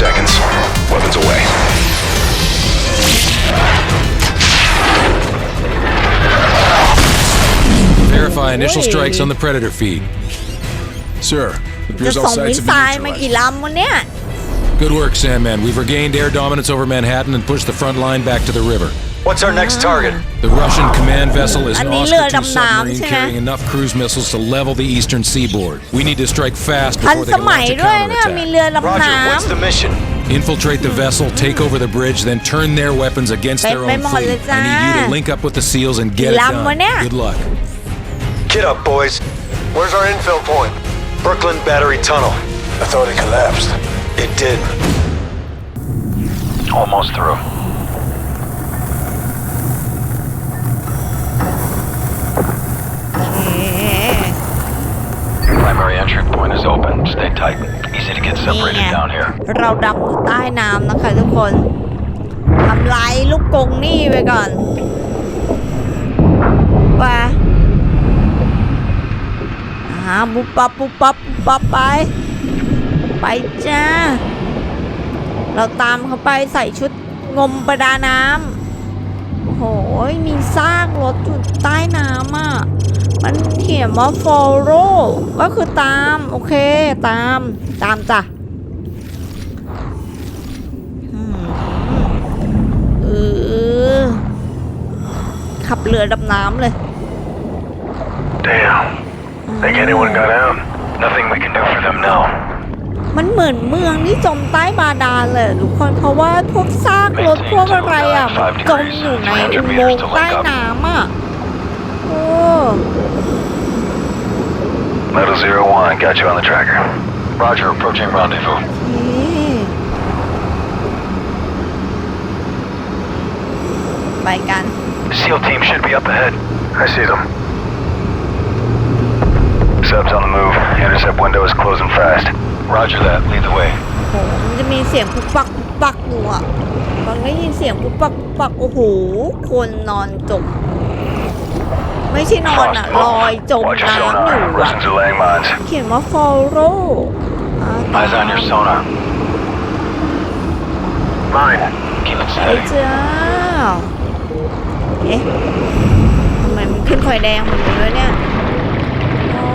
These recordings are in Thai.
seconds. Weapons away. Verify initial strikes on the Predator feed. Sir, appears all sites have been. Good work, Sandman. We've regained air dominance over Manhattan and pushed the front line back to the river. What's our next target? The Russian command vessel is an Oscar II submarine carrying enough cruise missiles to level the eastern seaboard. We need to strike fast before they launch a counterattack. Roger, what's the mission? Infiltrate the vessel, take over the bridge, then turn their weapons against their own fleet. I need you to link up with the SEALs and get it done. Good luck. Get up, boys. Where's our infill point? Brooklyn Battery Tunnel. I thought it collapsed. It did. Almost through. Primary entry point is open. Stay tight. Easy to get ำนี่ separated ไง down here. เราดำอยู่ใต้น้ำนะคะทุกคนทำลายลูกกรงนี่ไปก่อนไปอ่าปุ๊บปั๊บปุ๊บปั๊บปุ๊บปั๊บไป ไปจ้า เราตามเขาไปใส่ชุดงมประดาน้ำโอ้โหมีซากรถอยู่ใต้น้ำอะ มันเขียนว่า follow ก็คือตาม โอเค ตาม ตามจ้ะเออ ขับเรือดำน้ำเลย Damn. Think anyone got out? Nothing we can do for them now. มันเหมือนเมืองที่จมใต้บาดาลเลยทุกคนเพราะว่าพวกซากรถพวกอะไรอะจมอยู่ในอุโมงค์ใต้น้ำอะ Metal Zero One, got you on the tracker. Roger, approaching rendezvous. นี่ไปกัน SEAL team should be up ahead. I see them. Subs on the move. Intercept window is closing fast. Roger that. Lead the way. โหมันจะมีเสียงปุกปักปุกปักอยู่อ่ะฟังได้ยินเสียงปุกปักปุกปักโอ้โห คนนอนจม ไม่ใช่นอนอะลอยจม Watch your น้ำอยู่ sonar. อะ Russians are laying mines. เขียนว่า follow อ่า Eyes on your sonar. Mine. Keep it ไป steady. เจ้าเอ๊ะทำไมมันขึ้นไฟแดงแบบนี้วะเนี่ยอ๋อ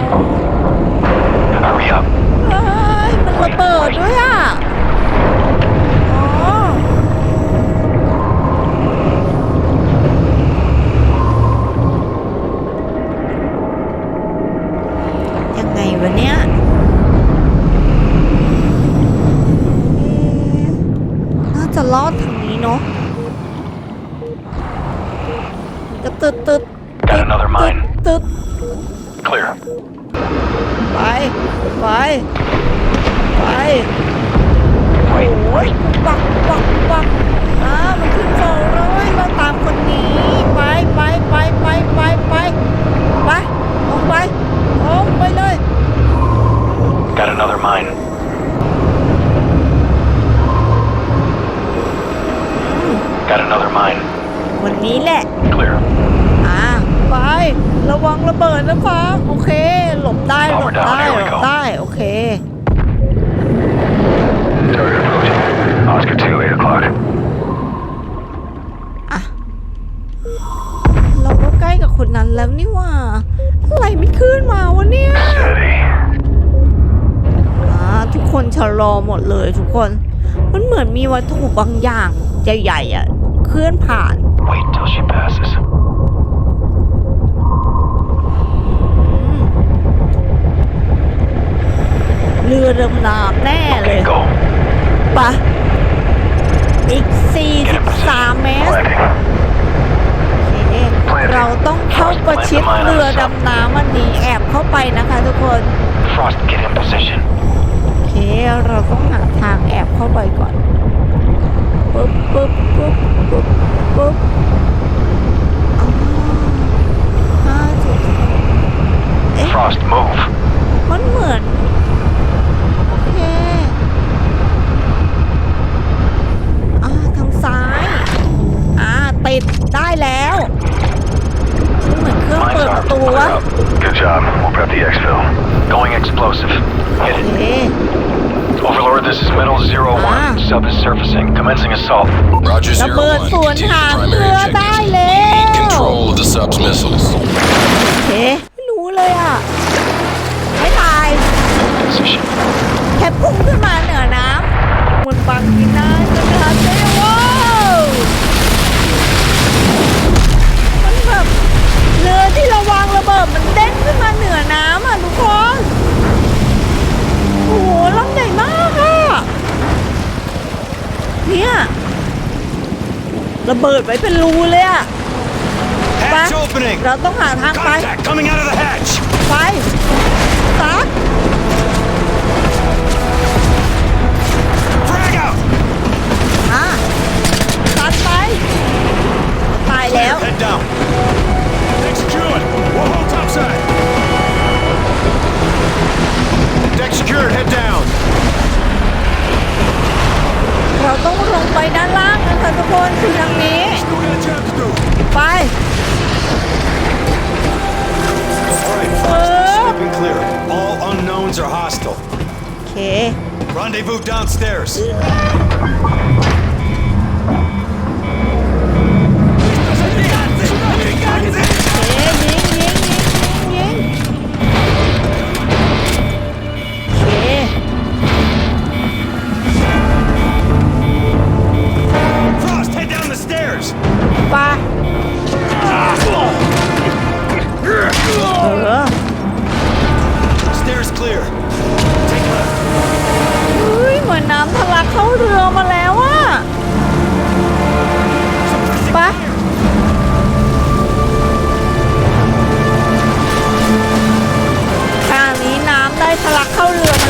Hurry up. เอ้ยมันระเบิดด้วยอะ อ๋อ ยังไงวะเนี่ย เอ๊ะน่าจะรอดทางนี้เนาะก็ตึดตึด Got another mine. ตึด Clear. ไป ไป ไปโอ้ยปักปักปักอ่ามันขึ้นโฟลเลยเราตามคนนี้ไปไปไปไปไปไปไปลงไปลงไปเลย Got another mine. อืม Got another mine. วันนี้แหละ Clear. อ่าไป ระวังระเบิดนะฟ้า โอเค หลบได้ หลบได้ Power down, here ห we ลบ go ได้ โอเค Target approaching. Oscar 2, 8 o'clock. อะ เราก็ใกล้กับคนนั้นแล้วนี่หว่า อะไรไม่ขึ้นมาวะเนี่ย Steady. อ่าทุกคนชะลอหมดเลยทุกคน มันเหมือนมีวัตถุบางอย่างใหญ่ๆอะเคลื่อนผ่าน Wait till she passes. อืมเรือดำน้ำแน่เลย Okay, go. ปะอีก 43 เมตร Planting. โอเคเราต้องเข้าประชิดเรือดำน้ำมันนี้แอบเข้าไปนะคะทุกคน Frost, get in position. โอเคเราต้องหาทางแอบเข้าไปก่อนปึ๊บปึ๊บปึ๊บปึ๊บปึ๊บอ๋อห้าจุดเอ๊ะ Frost, move. มันเหมือน เหมือนเครื่อง Mine's เปิดประ armed. ตู Clear วะ up. Good job. We'll prep the exfil. Going explosive. Hit โอ it. เค Overlord, this is Metal Zero Ah. One. Sub is surfacing. Commencing assault. Roger ระเบิดสวนหางเรือได้แล้ว Control of the sub's missiles. โอเค ไม่รู้เลยอ่ะ ไม่ตาย Position. แค่พุ่งขึ้นมาเหนือน้ำมันฟังกินได้ก็นะคะเจ้ว้า ระเบิดไว้เป็นรูเลยอะ Hatch ไป opening! เราต้องหาทางไป Contact coming out of the hatch! ไปซัก Frag out! อะซัดไปตายแล้ว upstairs.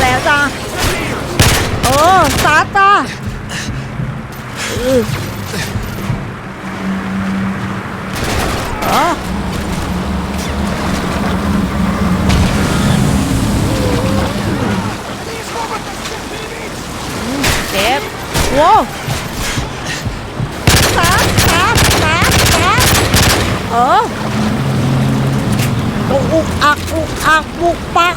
แล้วจ้าโอ้ซัดจ้าอ๋อเจ็บโว้ซัดซัดซัดซัดเอออุกอุกอักอุกอักบุกปัก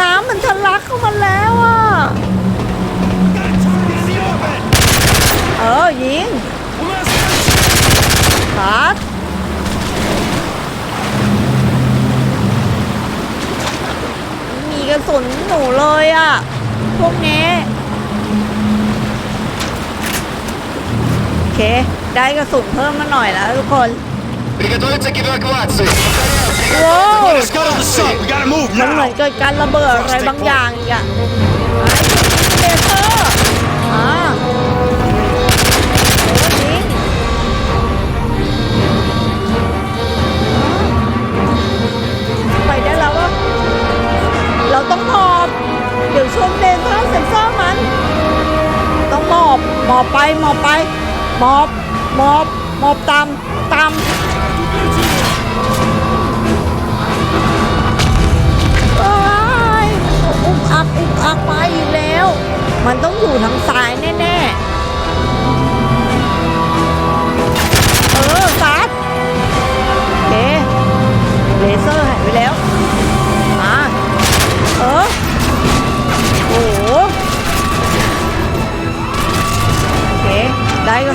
น้ำมันทะลักเข้ามาแล้วอะ Got a target in the orbit. เออ ยิง Let's ซัดมีกระสุนหนู เลยอ่ะ พวกนี้ โอเค ได้กระสุนเพิ่มมาหน่อยแล้วทุกคน Приготовиться к эвакуации. ว้าว Let's go to the sub. We gotta move มันเหมือน now. เกิดการระเบิดอะไรบางอย่างอีกอะ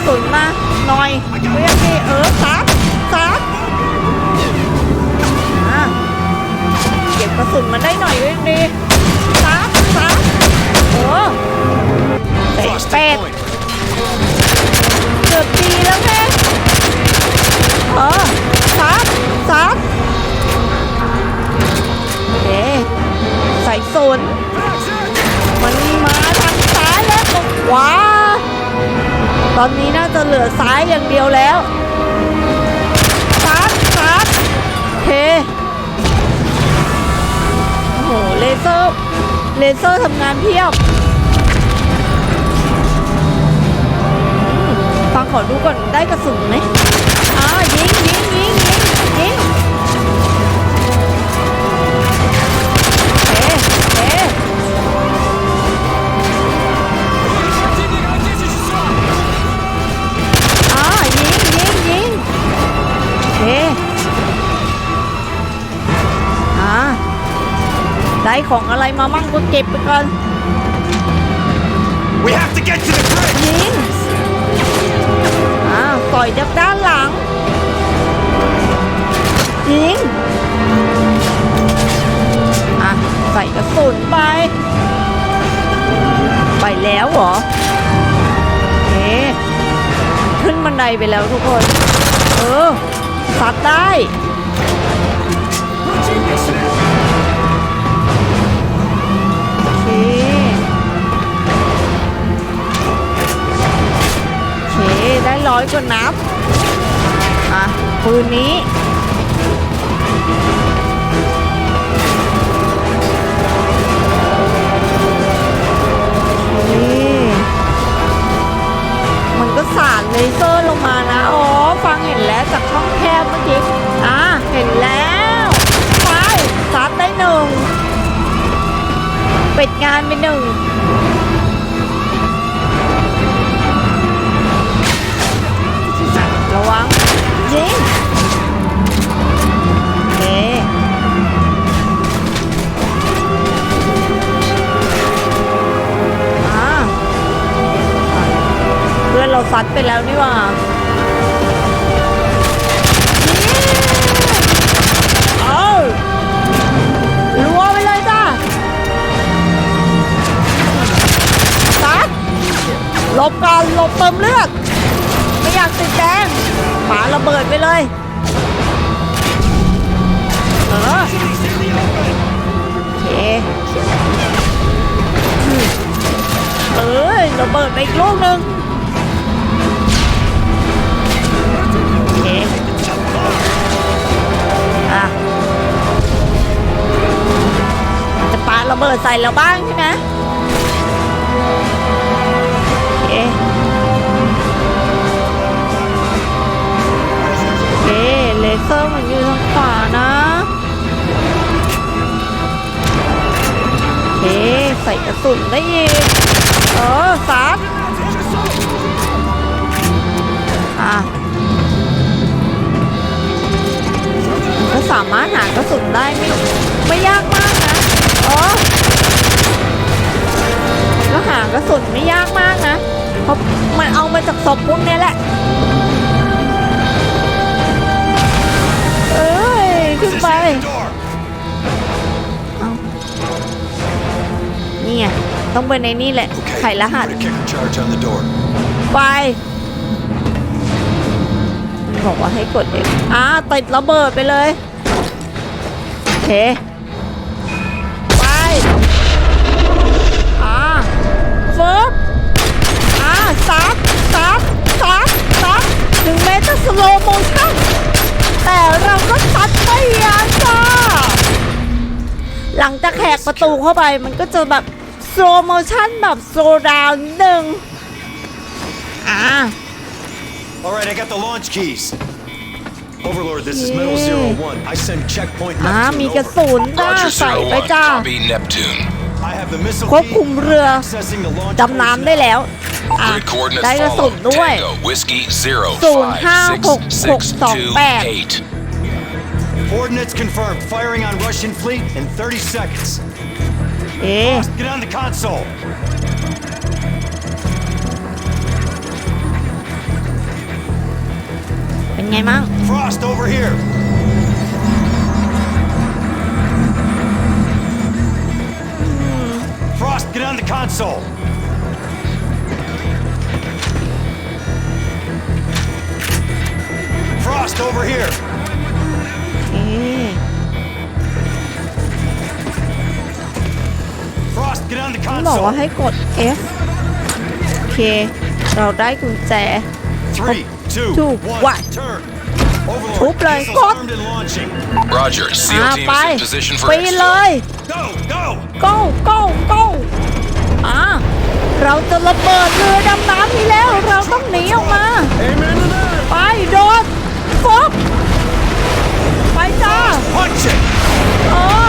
สุนมาหน่อยเรียกดิเออซัดซัดเก็บกระสุนมาได้หน่อยก็ยังดีซัดซัดเออเตะ Frost, เป็ดเกือบดีแล้วไง อซ้ายอย่างเดียวแล้วสาดสาดเคโอ้โหเลเซอร์เลเซอร์ทำงานเพียบฟังขอดูก่อนได้กระสุนไหม องอะไรมามั่งก็เก็บไปก่อน We have to get to the bridge! ยิงอ่าต่อยจากด้านหลัง ยิง อะ ใส่กระสุนไป ไปแล้วเหรอเอ๊ะขึ้นบันไดไปแล้วทุกคน เออซัดได้ ได้ร้อยกว่านับอะปืนนี้ ซัดไปแล้วนี่ว่าเอารัวไปเลยจ้าซัดหลบก่อนหลบเติมเลือด ไม่อยากติดแดงปาระเบิดไปเลยเออโอเคเอ้ยระเบิดไปอีกลูกหนึ่ง ดใส่เราบ้างใช่ไหมโอเคโอเคเลเซอร์มันอยู่ทางขวานะโอเคใส่กระสุนได้อีกเออซัดอะก็สามารถหากระสุนได้ไม่ไม่ยากมากนะเอ อก็หากระสุนไม่ยากมากนะเพราะมันเอามาจากศพพวกเนี้ยแหละเอ้ยขึ้นไป Position the door! นี่ไงต้องเป็นในนี่แหละไขรหัส Put a kicker charge on the door. ไปมันบอกว่าให้กดเองอ่าติดระเบิดไปเลยโอเค ฟิร์บอ่าซัดซัดซัดซัดถึงแม้จะสโลโมชั่นแต่เราก็ซัดไม่ยานจ้า หลังจากแหกประตูเข้าไปมันก็จะแบบสโลโมชั่นแบบโซดาวนิดนึงอ่า All right, I got the launch keys. Overlord, this is Metal Yeah. Zero One. I send checkpoint อ่า Neptune มีกระ over. สุนจ้า Roger ใส่ Zero ไป One. จ้า Copy Neptune. ควบ key. คุมเรือ Accessing the launch ดำน้ำได้แล้ว อ่ะ Grid coordinates ได้กระสุน follow. ด้วย Tango Whiskey Zero ศูนย์ Five ห้า Six หกหก Six สอง Two แปด Eight. Coordinates confirmed. Firing on Russian fleet in 30 seconds. เอ๊ะ Get on the console. เป็นไงมั่ง Frost over here. Frost, get on the console. Frost over here. เอ๊ะ Frost, get on the มันบอกว่า console. ให้กด F โอเค เราได้กุญแจ Three, two, Two, one, one. turn.ทุบ Overlord, เลย missiles กด armed and launching. Roger. อ่า SEAL team ไป is in position for ไปเล exfil. ย Go! Go! go go go อ่าเราจะระเบิดเรือดำน้ำนี้แล้ว เราต้องหนีออกมา Amen to that! ไปโดนฟบไปจ้า Punch it! โอ้โ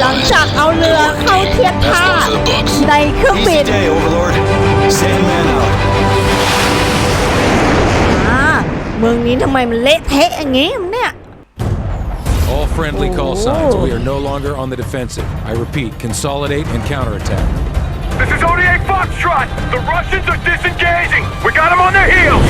หลังจากเอาเรือเข้าเทียบท่าในเครื่องบินเมืองนี้ทำไมมันเละเทะอย่างงี้มันเนี่ย All friendly call signs. We are no longer on the defensive. I repeat, consolidate and counterattack. This is ODA Foxtrot. The Russians are disengaging. We got them on their heels.